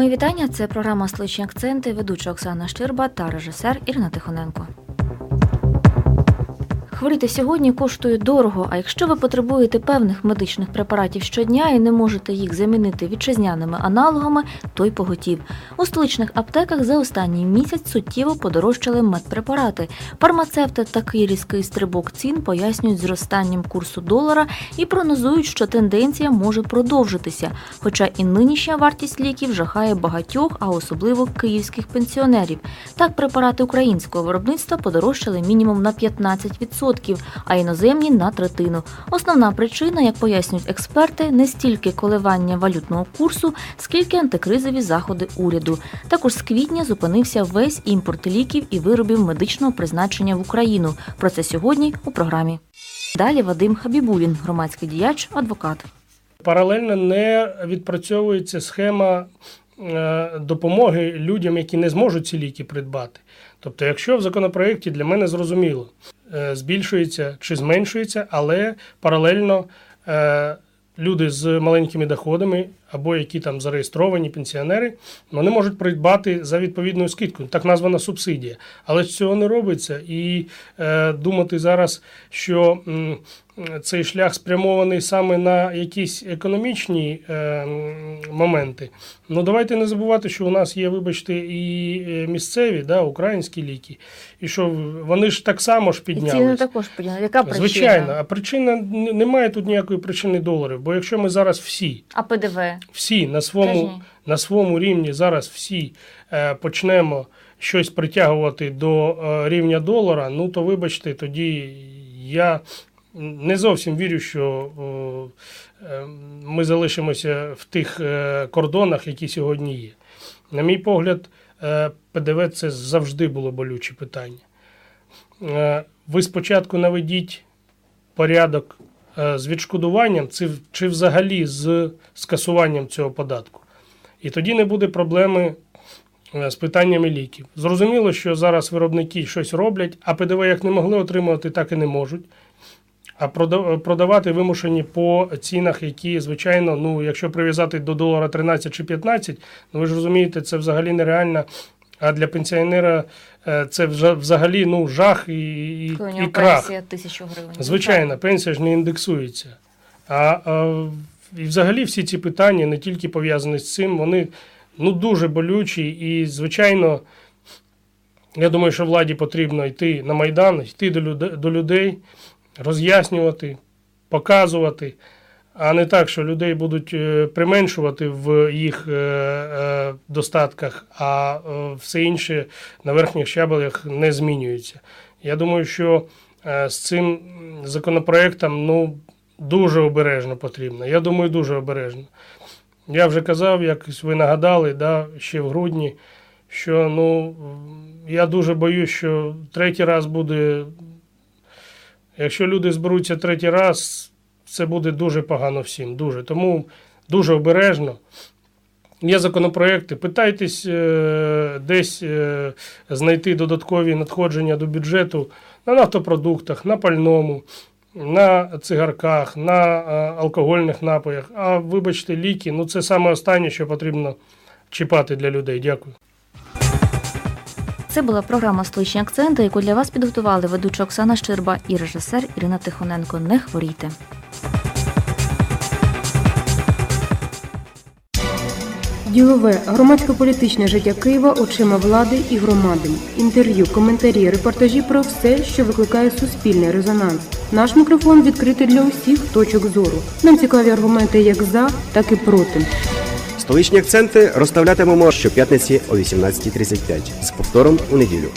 Мої вітання. Це програма Столичні акценти, ведуча Оксана Щирба та режисер Ірина Тихоненко. Хворіти сьогодні коштує дорого, а якщо ви потребуєте певних медичних препаратів щодня і не можете їх замінити вітчизняними аналогами, то й поготів. У столичних аптеках за останній місяць суттєво подорожчали медпрепарати. Фармацевти такий різкий стрибок цін пояснюють зростанням курсу долара і прогнозують, що тенденція може продовжитися. Хоча і нинішня вартість ліків жахає багатьох, а особливо київських пенсіонерів. Так, препарати українського виробництва подорожчали мінімум на 15% а іноземні на третину. Основна причина, як пояснюють експерти, не стільки коливання валютного курсу, скільки антикризові заходи уряду. Також з квітня зупинився весь імпорт ліків і виробів медичного призначення в Україну. Про це сьогодні у програмі. Далі Вадим Хабібулін, громадський діяч, адвокат. Паралельно не відпрацьовується схема е, допомоги людям, які не зможуть ці ліки придбати. Тобто, якщо в законопроєкті для мене зрозуміло, е, збільшується чи зменшується, але паралельно е, люди з маленькими доходами або які там зареєстровані пенсіонери, вони можуть придбати за відповідною скидкою, так названа субсидія. Але цього не робиться. І е, думати зараз, що м, цей шлях спрямований саме на якісь економічні е, моменти. Ну давайте не забувати, що у нас є, вибачте, і е, місцеві, да, українські ліки, і що вони ж так само ж І ціни піднялись. також підняли. Яка причина? Звичайно, а причина немає тут ніякої причини доларів. Бо якщо ми зараз всі, А ПДВ? Всі на своєму, на своєму рівні зараз всі е, почнемо щось притягувати до е, рівня долара, ну то вибачте, тоді я не зовсім вірю, що е, ми залишимося в тих е, кордонах, які сьогодні є. На мій погляд, е, ПДВ це завжди було болюче питання. Е, Ви спочатку наведіть порядок з відшкодуванням чи, взагалі з скасуванням цього податку. І тоді не буде проблеми е, з питаннями ліків. Зрозуміло, що зараз виробники щось роблять, а ПДВ як не могли отримувати, так і не можуть. А продавати вимушені по цінах, які, звичайно, ну, якщо прив'язати до долара 13 чи 15, ну ви ж розумієте, це взагалі нереально. А для пенсіонера е, це взагалі ну, жах і, і, Коли і крах. пенсія тисячу гривень. Звичайно, пенсія ж не індексується. А, а і взагалі всі ці питання, не тільки пов'язані з цим, вони ну, дуже болючі. І, звичайно, я думаю, що владі потрібно йти на Майдан, йти до людей роз'яснювати, показувати, а не так, що людей будуть е, применшувати в їх е, е, достатках, а все інше на верхніх щабелях не змінюється. Я думаю, що з цим законопроектом ну, дуже обережно потрібно. Я думаю, дуже обережно. Я вже казав, як ви нагадали, да, ще в грудні, що ну, я дуже боюсь, що третій раз буде. Якщо люди зберуться третій раз, це буде дуже погано всім. Дуже. Тому дуже обережно. Є законопроекти, питайтесь е, десь е, знайти додаткові надходження до бюджету на нафтопродуктах, на пальному, на цигарках, на е, алкогольних напоях. А вибачте, ліки ну це саме останнє, що потрібно чіпати для людей. Дякую. Це була програма Столичні акценти, яку для вас підготували ведуча Оксана Щерба і режисер Ірина Тихоненко. Не хворійте. Ділове громадсько-політичне життя Києва очима влади і громади. Інтерв'ю, коментарі, репортажі про все, що викликає суспільний резонанс. Наш мікрофон відкритий для усіх точок зору. Нам цікаві аргументи як за, так і проти. Столичні акценти розставлятимемо щоп'ятниці о 18.35 з повтором у неділю.